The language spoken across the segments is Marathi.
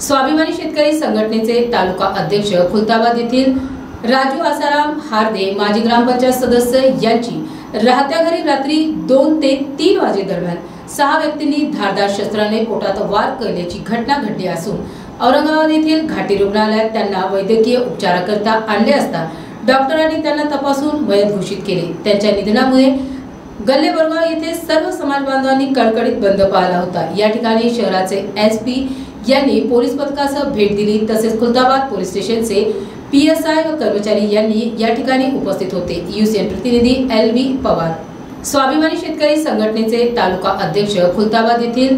स्वाभिमानी शेतकरी संघटनेचे तालुका अध्यक्ष खुलताबाद येथील राजू आसाराम हार्दे माजी ग्रामपंचायत सदस्य यांची राहत्या घरी रात्री दोन ते तीन वाजे दरम्यान सहा व्यक्तींनी धारदार शस्त्राने पोटात वार केल्याची घटना घडली असून औरंगाबाद येथील घाटी रुग्णालयात त्यांना वैद्यकीय उपचाराकरता आणले असता डॉक्टरांनी त्यांना तपासून मयत घोषित केले. त्यांच्या निधनामुळे गल्ले बोरगाव येथे सर्व समाज बांधवांनी कडकडीत बंद पाळला होता. या ठिकाणी शहराचे एस पी यांनी पोलीस पथकासह भेट दिली तसेच खुलताबाद पोलीस स्टेशनचे पी एस आय व कर्मचारी यांनी या ठिकाणी उपस्थित होते. युसीएन प्रतिनिधी एल व्ही पवार. स्वाभिमानी शेतकरी संघटनेचे तालुका अध्यक्ष खुलताबाद येथील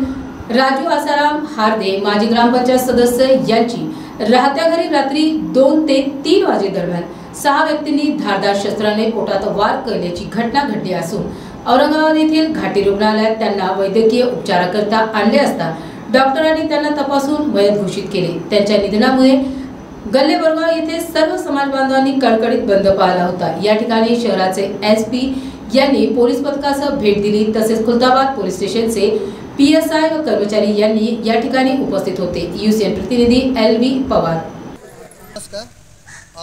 राजू आसाराम हार्दे माजी ग्रामपंचायत सदस्य यांची राहत्या घरी रात्री दोन ते तीन वाजे दरम्यान सहा व्यक्तींनी धारदार शस्त्राने पोटात वार केल्याची घटना घडली असून औरंगाबाद येथील घाटी रुग्णालयात त्यांना वैद्यकीय उपचाराकरता आणले असता डॉक्टरांनी त्यांना तपासून मयत घोषित केले. त्यांच्या निधनामुळे गल्ले येथे सर्व समाज बांधवांनी कडकडीत बंद पाळला होता. या ठिकाणी शहराचे एस पी यांनी पोलीस पथकासह भेट दिली. तसेच खुलताबाद पोलीस स्टेशनचे पी एस आय व कर्मचारी यांनी या ठिकाणी उपस्थित होते. युसीएन प्रतिनिधी एल व्ही पवार. नमस्कार.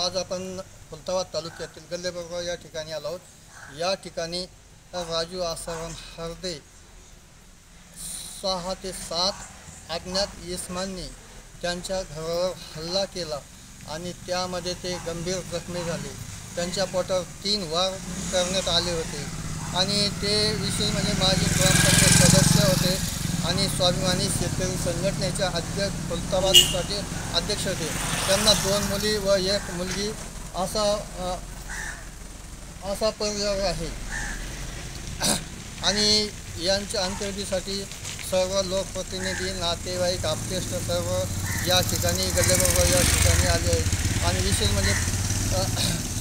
आज आपण खुलताबाद तालुक्यातील गल्लेबगाव या ठिकाणी आलो आहोत. या ठिकाणी राजू आसाराम हरदे सहा ते सात अज्ञात इस्मांनी त्यांच्या घरावर हल्ला केला आणि त्यामध्ये ते गंभीर जखमी झाले. त्यांच्या पोटावर तीन वार करण्यात आले होते. आणि ते विषय म्हणजे माजी ग्रामपंचायत सदस्य होते आणि स्वाभिमानी शेतकरी संघटनेच्या अध्यक्ष खुलताबादसाठी अध्यक्ष होते. त्यांना दोन मुली व एक मुलगी असा असा परिवार आहे. आणि यांच्या अंत्यविधीसाठी सर्व लोकप्रतिनिधी नातेवाईक आपतेष्ट सर्व या ठिकाणी गल्लेबाबा या ठिकाणी आले आहेत. आणि विशेष म्हणजे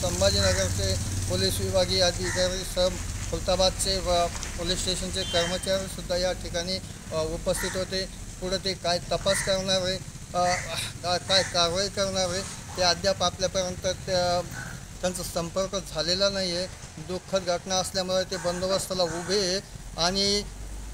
संभाजीनगरचे पोलीस विभागीय अधिकारी सब खुलताबादचे व पोलीस स्टेशनचे कर्मचारीसुद्धा या ठिकाणी उपस्थित होते. पुढे ते काय तपास करणार आहे का- काय कारवाई करणार आहे ते अद्याप आपल्यापर्यंत त्या त्यांचा संपर्क झालेला नाही आहे दुःखद घटना असल्यामुळे ते बंदोबस्ताला उभे आहे. आणि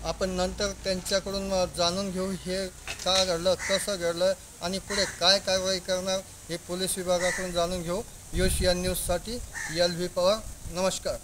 आपण नंतर त्यांच्याकडून जाणून घेऊ हे का घडलं कसं घडलं आणि पुढे काय कारवाई करणार हे पोलीस विभागाकडून जाणून घेऊ. योश या न्यूजसाठी एल व्ही पवार. नमस्कार.